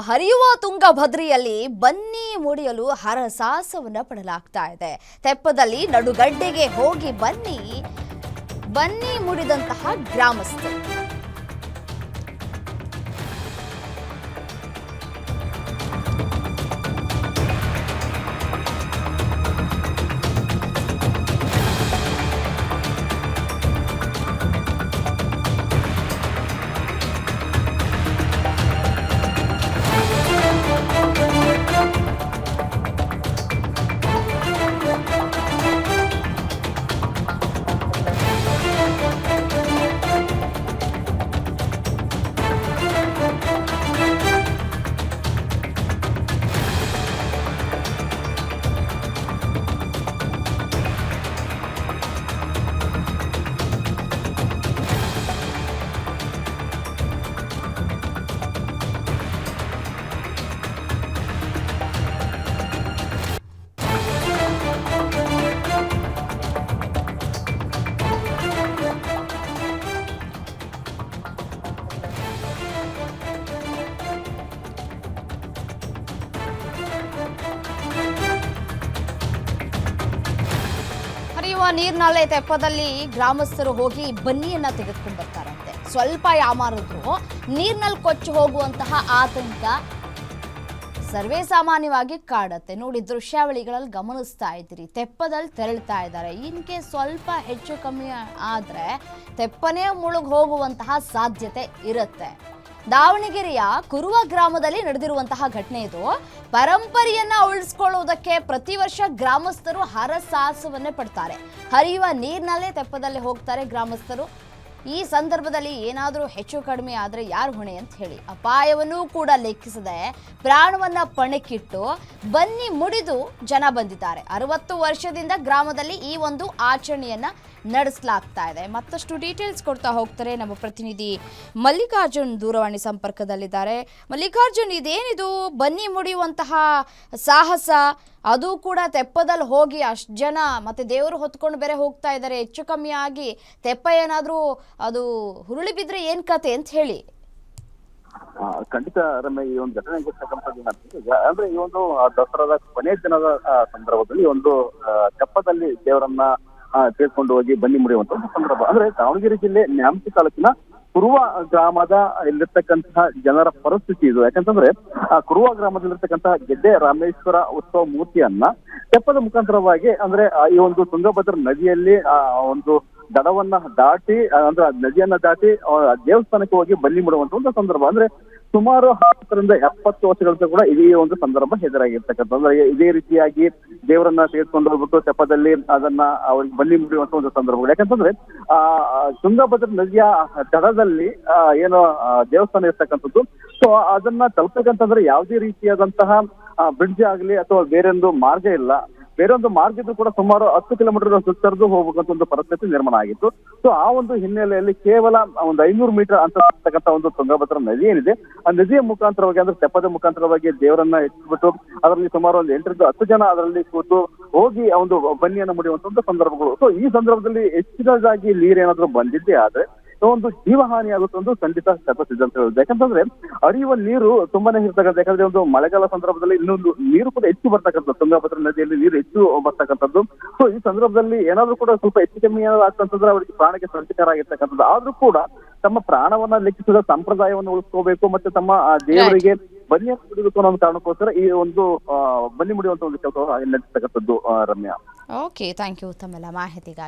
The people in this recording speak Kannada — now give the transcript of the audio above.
ಹರಿಯುವ ತುಂಗಭದ್ರಿಯಲ್ಲಿ ಬನ್ನಿ ಮುಡಿಯಲು ಹರಸಾಹಸವನ್ನು ಪಡಲಾಗ್ತಾ ಇದೆ. ತೆಪ್ಪದಲ್ಲಿ ನಡುಗಡ್ಡೆಗೆ ಹೋಗಿ ಬನ್ನಿ ಬನ್ನಿ ಮುಡಿದಂತಹ ಗ್ರಾಮಸ್ಥರು. ಹರಿಯುವ ನೀರ್ನಾಲೆ ತೆಪ್ಪದಲ್ಲಿ ಗ್ರಾಮಸ್ಥರು ಹೋಗಿ ಬನ್ನಿಯನ್ನ ತೆಗೆದುಕೊಂಡು ಬರ್ತಾರಂತೆ ಸ್ವಲ್ಪ ಯಾಮಾರಿದ್ರು ನೀರ್ನಲ್ಲಿ ಕೊಚ್ಚಿ ಹೋಗುವಂತಹ ಆತಂಕ ಸರ್ವೇ ಸಾಮಾನ್ಯವಾಗಿ ಕಾಡತ್ತೆ. ನೋಡಿ, ದೃಶ್ಯಾವಳಿಗಳಲ್ಲಿ ಗಮನಿಸ್ತಾ ಇದ್ದೀರಿ. ತೆಪ್ಪದಲ್ಲಿ ತೆರಳ್ತಾ ಇದ್ದಾರೆ. ಇನ್ಕೆ ಸ್ವಲ್ಪ ಹೆಚ್ಚು ಕಮ್ಮಿ ಆದ್ರೆ ತೆಪ್ಪನೇ ಮುಳುಗ್ ಹೋಗುವಂತಹ ಸಾಧ್ಯತೆ ಇರುತ್ತೆ. ದಾವಣಗೆರೆಯ ಕುರುವ ಗ್ರಾಮದಲ್ಲಿ ನಡೆದಿರುವಂತಹ ಘಟನೆ ಇದು. ಪರಂಪರೆಯನ್ನ ಉಳಿಸ್ಕೊಳ್ಳುವುದಕ್ಕೆ ಪ್ರತಿ ವರ್ಷ ಗ್ರಾಮಸ್ಥರು ಹರಸಾಹಸವನ್ನೇ ಪಡ್ತಾರೆ. ಹರಿಯುವ ನೀರಿನಲ್ಲೇ ತೆಪ್ಪದಲ್ಲಿ ಹೋಗ್ತಾರೆ ಗ್ರಾಮಸ್ಥರು. ಈ ಸಂದರ್ಭದಲ್ಲಿ ಏನಾದರೂ ಹೆಚ್ಚು ಕಡಿಮೆ ಆದರೆ ಯಾರು ಹೊಣೆ ಅಂತ ಹೇಳಿ. ಅಪಾಯವನ್ನೂ ಕೂಡ ಲೆಕ್ಕಿಸದೆ ಪ್ರಾಣವನ್ನ ಪಣಕ್ಕಿಟ್ಟು ಬನ್ನಿ ಮುಡಿದು ಜನ ಬಂದಿದ್ದಾರೆ. ಅರವತ್ತು ವರ್ಷದಿಂದ ಗ್ರಾಮದಲ್ಲಿ ಈ ಒಂದು ಆಚರಣೆಯನ್ನ ನಡೆಸಲಾಗ್ತಾ ಇದೆ. ಮತ್ತಷ್ಟು ಡೀಟೇಲ್ಸ್ ಕೊಡ್ತಾ ಹೋಗ್ತಾರೆ ನಮ್ಮ ಪ್ರತಿನಿಧಿ ಮಲ್ಲಿಕಾರ್ಜುನ್ ದೂರವಾಣಿ ಸಂಪರ್ಕದಲ್ಲಿದ್ದಾರೆ. ಮಲ್ಲಿಕಾರ್ಜುನ್, ಇದೇನಿದು ಬನ್ನಿ ಮುಡಿಯುವಂತಹ ಸಾಹಸ ಅದು ಕೂಡ ತೆಪ್ಪದಲ್ಲಿ ಹೋಗಿ ಅಷ್ಟು ಜನ ಮತ್ತೆ ದೇವರು ಹೊತ್ಕೊಂಡು ಬೇರೆ ಹೋಗ್ತಾ ಇದ್ದಾರೆ. ಹೆಚ್ಚು ಕಮ್ಮಿ ಆಗಿ ತೆಪ್ಪ ಏನಾದರೂ ಅದು ಹುರುಳಿ ಬಿದ್ರೆ ಏನ್ ಕತೆ ಅಂತ ಹೇಳಿ. ಖಂಡಿತ ರಮ್ಯ ಈ ಒಂದು ಘಟನೆ ಅಂದ್ರೆ ಈ ಒಂದು ದಸರಾದ ಕೊನೆ ದಿನದ ಸಂದರ್ಭದಲ್ಲಿ ಒಂದು ತೆಪ್ಪದಲ್ಲಿ ದೇವರನ್ನ ಆ, ತೆಗೆದುಕೊಂಡು ಹೋಗಿ ಬನ್ನಿ ಮುಡಿಯುವಂತ ಒಂದು ಸಂದರ್ಭ. ಅಂದ್ರೆ ದಾವಣಗೆರೆ ಜಿಲ್ಲೆ ನ್ಯಾಮತಿ ತಾಲೂಕಿನ ಕುರುವ ಗ್ರಾಮದ ಇಲ್ಲಿರ್ತಕ್ಕಂತಹ ಜನರ ಪರಿಸ್ಥಿತಿ ಇದು. ಯಾಕಂತಂದ್ರೆ, ಆ ಕುರುವ ಗ್ರಾಮದಲ್ಲಿರ್ತಕ್ಕಂತಹ ಗೆಡ್ಡೆ ರಾಮೇಶ್ವರ ಉತ್ಸವ ಮೂರ್ತಿಯನ್ನ ತೆಪ್ಪದ ಮುಖಾಂತರವಾಗಿ, ಅಂದ್ರೆ ಈ ಒಂದು ತುಂಗಭದ್ರ ನದಿಯಲ್ಲಿ, ಆ ಒಂದು ದಡವನ್ನ ದಾಟಿ ಅಂದ್ರೆ ನದಿಯನ್ನ ದಾಟಿ ದೇವಸ್ಥಾನಕ್ಕೆ ಹೋಗಿ ಬಲ್ಲಿ ಮಾಡುವಂತ ಒಂದು ಸಂದರ್ಭ. ಅಂದ್ರೆ ಸುಮಾರು ಹತ್ತರಿಂದ ಎಪ್ಪತ್ತು ವರ್ಷಗಳಿಂದ ಕೂಡ ಇದೇ ಒಂದು ಸಂದರ್ಭ ಎದುರಾಗಿರ್ತಕ್ಕಂಥ, ಅಂದ್ರೆ ಇದೇ ರೀತಿಯಾಗಿ ದೇವರನ್ನ ತೆಗೆದುಕೊಂಡು ಹೋಗ್ಬಿಟ್ಟು ತೆಪ್ಪದಲ್ಲಿ ಅದನ್ನ ಅವ್ರಿಗೆ ಬಲ್ಲಿ ಮುಡಿಯುವಂತ ಒಂದು ಸಂದರ್ಭಗಳು. ಯಾಕಂತಂದ್ರೆ, ಆ ತುಂಗಭದ್ರ ನದಿಯ ದಡದಲ್ಲಿ ಏನು ದೇವಸ್ಥಾನ ಇರ್ತಕ್ಕಂಥದ್ದು. ಸೊ ಅದನ್ನ ತಲುಪಬೇಕಂತಂದ್ರೆ ಯಾವುದೇ ರೀತಿಯಾದಂತಹ ಬ್ರಿಡ್ಜ್ ಆಗ್ಲಿ ಅಥವಾ ಬೇರೊಂದು ಮಾರ್ಗ ಇಲ್ಲ. ಬೇರೊಂದು ಮಾರ್ಗ ಇದ್ರೂ ಕೂಡ ಸುಮಾರು ಹತ್ತು ಕಿಲೋಮೀಟರ್ ಸುತ್ತರಿದು ಹೋಗ್ಬೇಕಂತ ಒಂದು ಪರಿಸ್ಥಿತಿ ನಿರ್ಮಾಣ ಆಗಿತ್ತು. ಸೊ ಆ ಒಂದು ಹಿನ್ನೆಲೆಯಲ್ಲಿ ಕೇವಲ ಒಂದು ಐನೂರು ಮೀಟರ್ ಅಂತ ಒಂದು ತುಂಗಭದ್ರಾ ನದಿ ಏನಿದೆ, ಆ ನದಿಯ ಮುಖಾಂತರವಾಗಿ ಅಂದ್ರೆ ತೆಪ್ಪದ ಮುಖಾಂತರವಾಗಿ ದೇವರನ್ನ ಇಟ್ಬಿಟ್ಟು ಅದರಲ್ಲಿ ಸುಮಾರು ಒಂದು ಎಂಟರಿಂದ ಹತ್ತು ಜನ ಅದರಲ್ಲಿ ಕೂತು ಹೋಗಿ ಆ ಒಂದು ಬನ್ನಿಯನ್ನು ಮುಡಿಯುವಂತ ಸಂದರ್ಭಗಳು. ಸೊ ಈ ಸಂದರ್ಭದಲ್ಲಿ ಹೆಚ್ಚಿನದಾಗಿ ನೀರೇನಾದ್ರೂ ಬಂದಿದ್ದೇ ಆದ್ರೆ ಒಂದು ಜೀವಹಾನಿ ಆಗುತ್ತೆ ಒಂದು ಖಂಡಿತ ಶತಸಿದ್ಧ ಅಂತ ಹೇಳುದು ಯಾಕಂತಂದ್ರೆ ಅರಿಯುವ ನೀರು ತುಂಬಾನೇ ಇರ್ತಕ್ಕಂಥ ಯಾಕಂದ್ರೆ ಒಂದು ಮಳೆಗಾಲ ಸಂದರ್ಭದಲ್ಲಿ ಇನ್ನೊಂದು ನೀರು ಕೂಡ ಹೆಚ್ಚು ಬರ್ತಕ್ಕಂಥದ್ದು. ತುಂಗಭದ್ರಾ ನದಿಯಲ್ಲಿ ನೀರು ಹೆಚ್ಚು ಬರ್ತಕ್ಕಂಥದ್ದು. ಸೊ ಈ ಸಂದರ್ಭದಲ್ಲಿ ಏನಾದ್ರೂ ಕೂಡ ಸ್ವಲ್ಪ ಹೆಚ್ಚು ಕಮ್ಮಿ ಏನಾದ್ರು ಆಗ್ತಂತಂದ್ರೆ ಅವರಿಗೆ ಪ್ರಾಣಕ್ಕೆ ಸಂಚಕಾರ ಆಗಿರ್ತಕ್ಕಂಥದ್ದು. ಆದ್ರೂ ಕೂಡ ತಮ್ಮ ಪ್ರಾಣವನ್ನ ಲೆಕ್ಕಿಸಿದ ಸಂಪ್ರದಾಯವನ್ನು ಉಳಿಸ್ಕೋಬೇಕು ಮತ್ತೆ ತಮ್ಮ ದೇವರಿಗೆ ಬನ್ನಿ ಮುಡಿಬೇಕು ಅನ್ನೋ ಒಂದು ಕಾರಣಕ್ಕೋಸ್ಕರ ಈ ಒಂದು ಬನ್ನಿ ಮುಡಿಯುವಂತ ಒಂದು ಕೆಲಸ ನಡೆಸ್ತಕ್ಕಂಥದ್ದು ರಮ್ಯಾ. ಓಕೆ ಥ್ಯಾಂಕ್ ಯು ತಮ್ಮೆಲ್ಲ ಮಾಹಿತಿಗಾಗಿ.